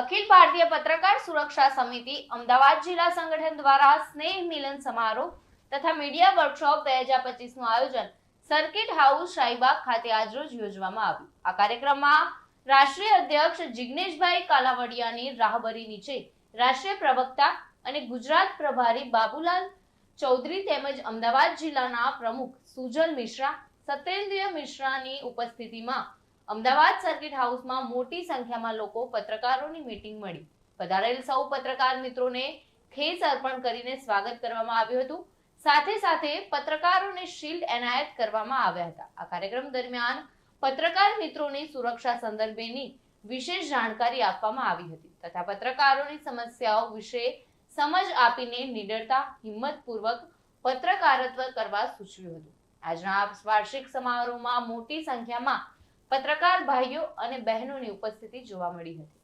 અખિલ ભારતીય પત્રકાર સુરક્ષા સમિતિ અમદાવાદ જિલ્લા સંગઠન દ્વારા સ્નેહ મિલન સમારોહ તથા મીડિયા વર્કશોપ બે હજાર પચીસનું આયોજન સર્કિટ હાઉસ શાહીબાગ ખાતે આજરોજ યોજવામાં આવ્યું. આ કાર્યક્રમમાં રાષ્ટ્રીય અધ્યક્ષ જિગ્નેશભાઈ કાલાવડિયાની રાહબરી નીચે રાષ્ટ્રીય પ્રવક્તા અને ગુજરાત પ્રભારી બાબુલાલ ચૌધરી તેમજ અમદાવાદ જિલ્લાના પ્રમુખ સુજલ મિશ્રા, સત્યેન્દ્રિય મિશ્રાની ઉપસ્થિતિમાં અમદાવાદ સર્કિટ હાઉસમાં મોટી સંખ્યામાં લોકો પત્રકારોની મીટિંગ મળી. પધારેલ સૌ પત્રકાર મિત્રોને ખેસ અર્પણ કરીને સ્વાગત કરવામાં આવ્યું હતું. સાથે સાથે પત્રકારોને શિલ્ડ એનાયત કરવામાં આવ્યા હતા. આ કાર્યક્રમ દરમિયાન પત્રકાર મિત્રોની સુરક્ષા સંદર્ભેની વિશેષ જાણકારી આપવામાં આવી હતી તથા પત્રકારોની સમસ્યાઓ વિશે સમજ આપીને નિડરતા, હિંમતપૂર્વક પત્રકારત્વ કરવા સૂચવ્યું હતું. આજના વાર્ષિક સમારોહમાં મોટી સંખ્યામાં પત્રકાર ભાઈઓ અને બહેનોની ઉપસ્થિતિ જોવા મળી હતી.